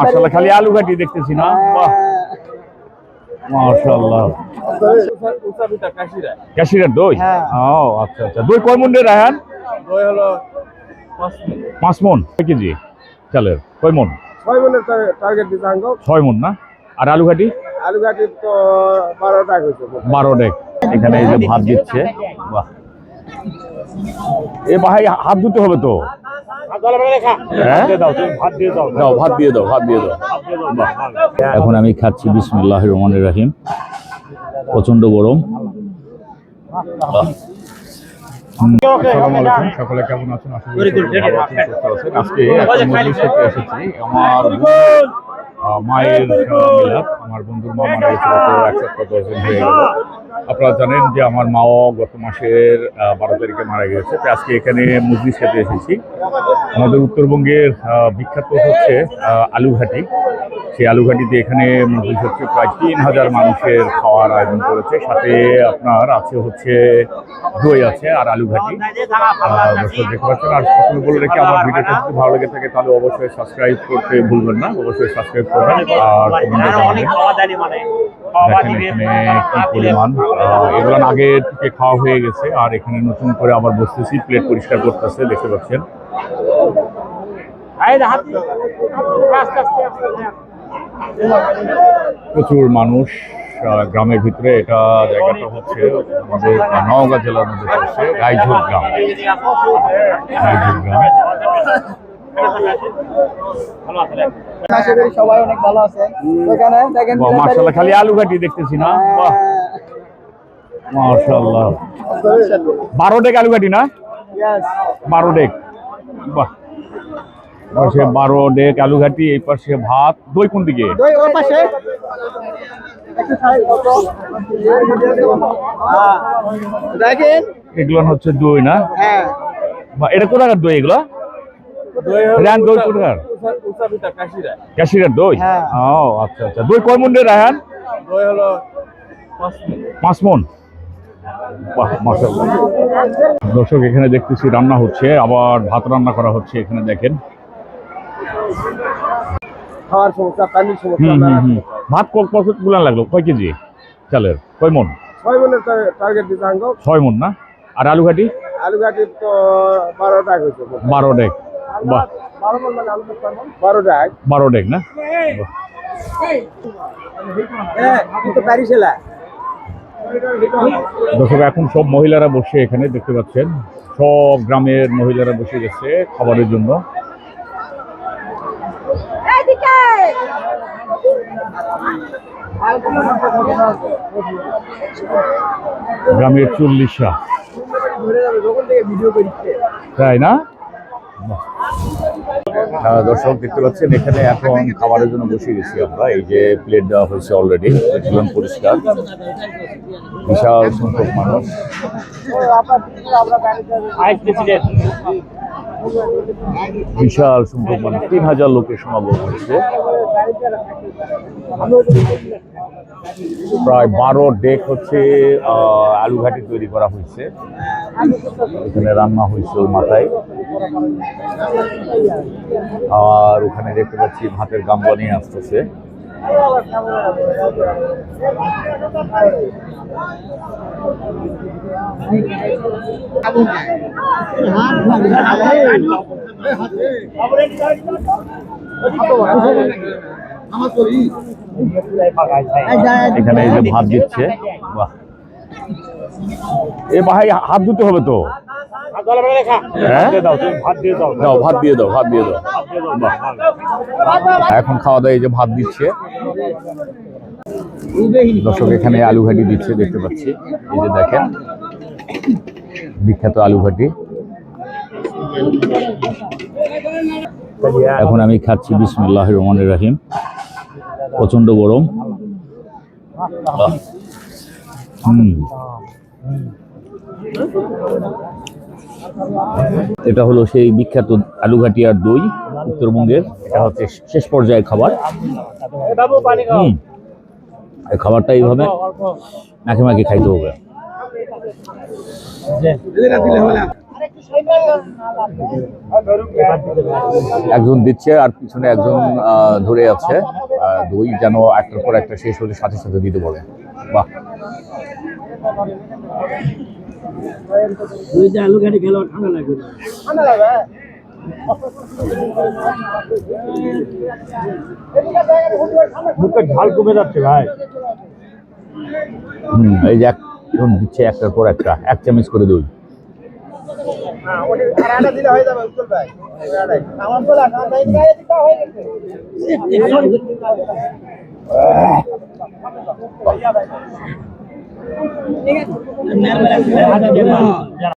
মাশাআল্লাহ খালি আলু ঘাটি দেখতেছি না? বাহ। মাশাআল্লাহ। ক্যাশিয়ার দই? হ্যাঁ। ও আচ্ছা আচ্ছা। দই কয় মন রে রায়হান? দই হলো পাঁচ মন। কয় কেজি? চালের। কয় মন? ছয় মনের টার্গেট দিতে ছয় মন না? আর আলু ঘাটি আলু গাটি তো বারো টাকা হয়েছে। বারো ডেক এখানে এই যে ভাত দিচ্ছে। বাহ। এ ভাই হাত ধুতে হবে তো? হ্যাঁ? দাও, ভাত দিয়ে দাও, ভাত দিয়ে দাও এখন আমি খাচ্ছি বিসমুল্লাহ রহমান রাহিম। প্রচণ্ড গরম। সকলে কেমন আছেন। আজকে এসেছি। আমার মায়ের আমার বন্ধুর মা মারা গেছিল হয়ে আপনারা জানেন যে আমার মাও গত মাসের বারো তারিখে মারা গেছে আজকে এখানে মজলিস খেতে এসেছি। আমাদের উত্তরবঙ্গের বিখ্যাত হচ্ছে আলুঘাটি। সেই আলুঘাটিতে এখানে হচ্ছে প্রায় তিন হাজার মানুষের খাওয়ার আয়োজন করেছে। সাথে আপনার আছে হচ্ছে দই আছে আর আলুঘাটি। দেখতে পাচ্ছেন, আর সকলে বলে রেখে আমার ভিডিওটা যদি ভালো লেগে থাকে তাহলে অবশ্যই সাবস্ক্রাইব করতে ভুলবেন না, অবশ্যই সাবস্ক্রাইব করবেন আর পরিমাণ এগুলো আগে থেকে খাওয়া হয়ে গেছে, আর এখানে নতুন করে আবার বসতেছি প্লেট পরিষ্কার করতেছে, দেখতে পাচ্ছেন। প্রচুর মানুষ গ্রামের ভিতরে এটা জায়গাটা হচ্ছে আমাদের নওগাঁ জেলার মধ্যে পড়ছে রায়ঝোর গ্রাম। রায়ঝোর গ্রাম। সবাই অনেক ভালো আছে। ওখানে দেখেন বাহ, খালি আলু ঘাটি দেখতেছি না? বাহ। মাশাআল্লাহ। বারো ডেক আলু ঘাটি না. বারো ডেক। বাহ। পাশে বারো ডেক আলু ঘাটি এই পাশে ভাত দই কোন দিকে? এগুলো হচ্ছে দই না? হ্যাঁ। এটা কোথাকার দই এগুলো? দই রায়হান দই কোথাকার? উসাবিটা দই? হ্যাঁ। ও আচ্ছা আচ্ছা। দই কয় মন রে রায়হান? দই হলো পাঁচ মন? বাহ দর্শক এখানে দেখতেছি রান্না হচ্ছে আবার ভাত রান্না করা হচ্ছে এখানে দেখেন খাওয়ার সমস্যা পানির সমস্যা। ভাত কত গুলান লাগল কয় কেজি চালের কয় মন ছয় মনের টার্গেট দিতে আঙ্গ ছয় মন না আর আলু ঘাটি আলু তো বারো টাকা হয়েছে বারো ডেক বাহ বারো মন মানে আলু বারো টাকা বারো ডেক না বাহ। হ্যাঁ কিন্তু প্যারিসেলা দর্শক, এখন সব মহিলারা বসে এখানে দেখতে পাচ্ছেন। সব গ্রামের মহিলারা বসে গেছে খাবারের জন্য। গ্রামের চল্লিশা। তাই না? দর্শক দেখতে পাচ্ছেন এখানে এখন খাবারের জন্য বসে গেছি আমরা। এই যে প্লেট দেওয়া হয়েছে অলরেডি দেখলাম পরিষ্কার। বিশাল সংখ্যক মানুষ। বিশাল সংখ্যক মানুষ তিন হাজার লোকের সমাগম হয়েছে। প্রায় বারো ডেক হচ্ছে আহ, আলু ঘাটি তৈরি করা হয়েছে। এখানে রান্না হয়েছে ওই মাথায়। আর ওখানে দেখতে পাচ্ছি ভাতের গাম্বা নিয়ে আসতেছে। এখানে এই যে ভাত দিচ্ছে। বাহ। এ ভাই, হাত ধুতে হবে তো? হ্যাঁ? দাও ভাত দিয়ে দাও। ভাত দিয়ে দাও। এখন খাওয়া দাওয়া এই যে ভাত দিচ্ছে। দর্শক এখানে আলু ঘাটি দিচ্ছে দেখতে পাচ্ছি। এই যে দেখেন বিখ্যাত আলু ঘাটি। এখন আমি খাচ্ছি বিসমুল্লাহ রহমান রাহিম। প্রচণ্ড গরম। হুম। এটা হলো সেই বিখ্যাত আলুঘাটিয়ার দই উত্তরবঙ্গের। এটা হচ্ছে শেষ পর্যায়ের খাবার। এই খাবারটা এইভাবে মাখে মাখে খাইতে হবে। একজন দিচ্ছে আর পিছনে একজন ধরে আছে। দই যেন একটার পর একটা শেষ হলে সাথে সাথে দিতে পারে বাহ। ঠান্ডা লাগবে মুখের ঝাল কমে যাচ্ছে ভাই। এই যে একজন দিচ্ছে একটার পর একটা এক চামচ করে দই। হ্যাঁ হয়ে ওই। আমার Ini kan.